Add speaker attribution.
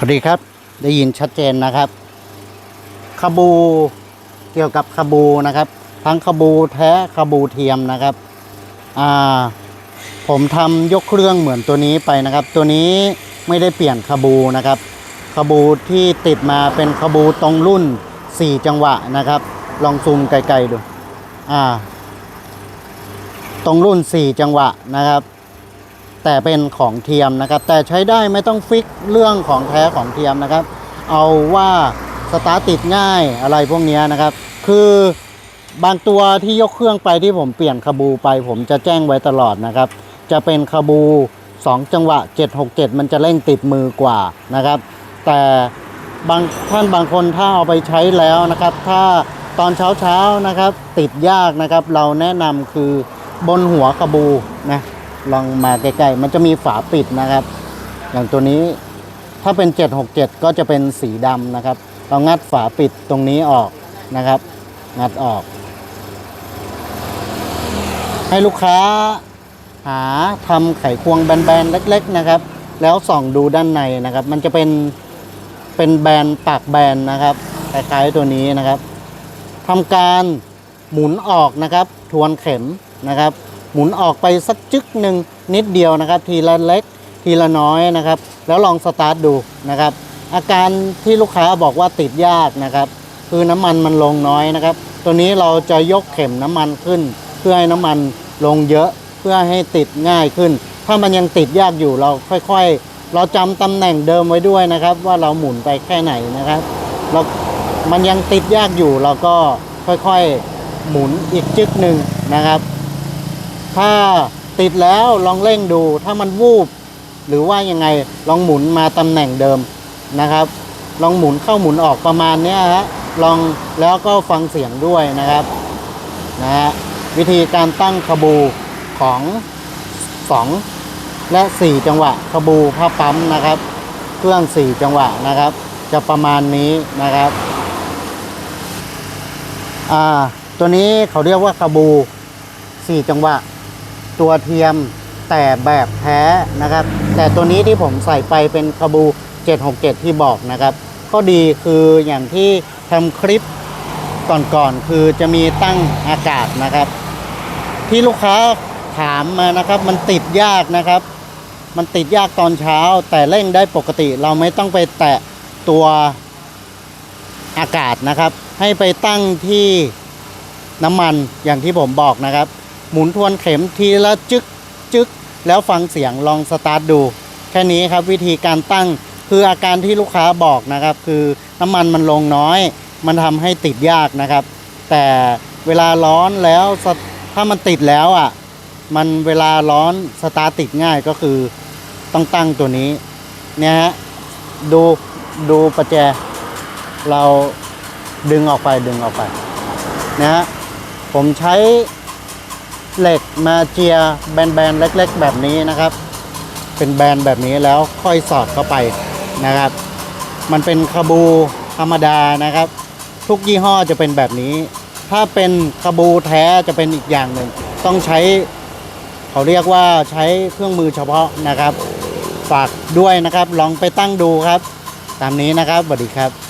Speaker 1: สวัสดีครับ ได้ยินชัดเจนนะครับขบูเกี่ยวกับขบูนะครับ ทั้งขบูแท้ขบูเทียมนะครับอ่าผมทำยกเครื่องเหมือนตัวนี้ไปนะครับ ตัวนี้ไม่ได้เปลี่ยนขบูนะครับขบูที่ติดมาเป็นขบูตรงรุ่น 4 จังหวะนะครับ ลองซูมไกลๆดูอ่าตรงรุ่น 4 จังหวะนะครับ แต่เป็นของเทียมนะครับ แต่ใช้ได้ไม่ต้องฟิกเรื่องของแท้ของเทียมนะครับ เอาว่าสตาร์ติดง่ายอะไรพวกนี้นะครับ คือบางตัวที่ยกเครื่องไปที่ผมเปลี่ยนคาบูไป ผมจะแจ้งไว้ตลอดนะครับ จะเป็นคาบู 2 จังหวะ 767 มันจะเร่งติดมือกว่านะครับ แต่บางท่านบางคนถ้าเอาไปใช้แล้วนะครับ ถ้าตอนเช้าเช้าๆนะครับ ติดยากนะครับ เราแนะนำคือบนหัวคาบูนะ ลองมาใกล้ๆ มันจะมีฝาปิดนะครับ อย่างตัวนี้ถ้าเป็น 767 ก็จะเป็นสีดำนะครับ เรางัดฝาปิดตรงนี้ออกนะครับ งัดออก ให้ลูกค้าหาทำไขควงแบนๆ เล็ก ๆ นะครับ แล้วส่องดูด้านในนะครับ มันจะเป็นเป็นแบนปากแบนนะครับคล้ายๆตัวนี้นะครับทำการหมุนออกนะครับ ทวนเข็มนะครับ หมุนออกไปสักจึกหนึ่งนิดเดียวนะครับ ทีละเล็กทีละน้อยนะครับ แล้วลองสตาร์ทดูนะครับ อาการที่ลูกค้าบอกว่าติดยากนะครับ คือน้ำมันมันลงน้อยนะครับ ตัวนี้เราจะยกเข็มน้ำมันขึ้น เพื่อให้น้ำมันลงเยอะเพื่อให้ติดง่ายขึ้น ถ้ามันยังติดยากอยู่เราค่อยๆ เราจำตำแหน่งเดิมไว้ด้วยนะครับ ว่าเราหมุนไปแค่ไหนนะครับเรามันยังติดยากอยู่เราก็ค่อยๆหมุนอีกจึกหนึ่งนะครับ ถ้าติดแล้วลองเร่งดู ถ้ามันวูบ หรือว่ายังไงลองหมุนมาตำแหน่งเดิมนะครับ ลองหมุนเข้าหมุนออกประมาณนี้ฮะลองแล้วก็ฟังเสียงด้วยนะครับนะฮะวิธีการตั้งขบูของ 2 และ 4 จังหวะขบูผ้าปั๊มนะครับ เครื่อง 4 จังหวะนะครับ จะประมาณนี้นะครับอ่าตัวนี้เขาเรียกว่าขบู 4 จังหวะ ตัวเทียมแต่แบบแท้นะครับ แต่ตัวนี้ที่ผมใส่ไปเป็นคาบู 767 ที่บอกนะครับ ก็ดีคืออย่างที่ทำคลิปก่อนๆคือจะมีตั้งอากาศนะครับ ที่ลูกค้าถามมานะครับมันติดยากนะครับ มันติดยากตอนเช้า แต่เร่งได้ปกติเราไม่ต้องไปแตะตัวอากาศนะครับ ให้ไปตั้งที่น้ำมันอย่างที่ผมบอกนะครับ หมุนทวนเข็มทีละจึกจึกแล้วฟังเสียงลองสตาร์ทดู แค่นี้ครับวิธีการตั้งคืออาการที่ลูกค้าบอกนะครับ คือน้ำมันมันลงน้อย มันทำให้ติดยากนะครับ แต่เวลาร้อนแล้วถ้ามันติดแล้วอะ มันเวลาร้อนสตาร์ติดง่ายก็คือต้องตั้งตัวนี้เนี่ยฮะดูดูประแจ เราดึงออกไปดึงออกไปนะฮะผมใช้ เหล็กมาเจียแบนๆเล็ก ๆ แบบนี้นะครับ เป็นแบนแบบนี้แล้วค่อยสอดเข้าไปนะครับ มันเป็นคาบูธรรมดานะครับ ทุกยี่ห้อจะเป็นแบบนี้ ถ้าเป็นคาบูแท้จะเป็นอีกอย่างหนึ่งต้องใช้ เขาเรียกว่าใช้เครื่องมือเฉพาะนะครับ ฝากด้วยนะครับลองไปตั้งดูครับ ตามนี้นะครับสวัสดีครับ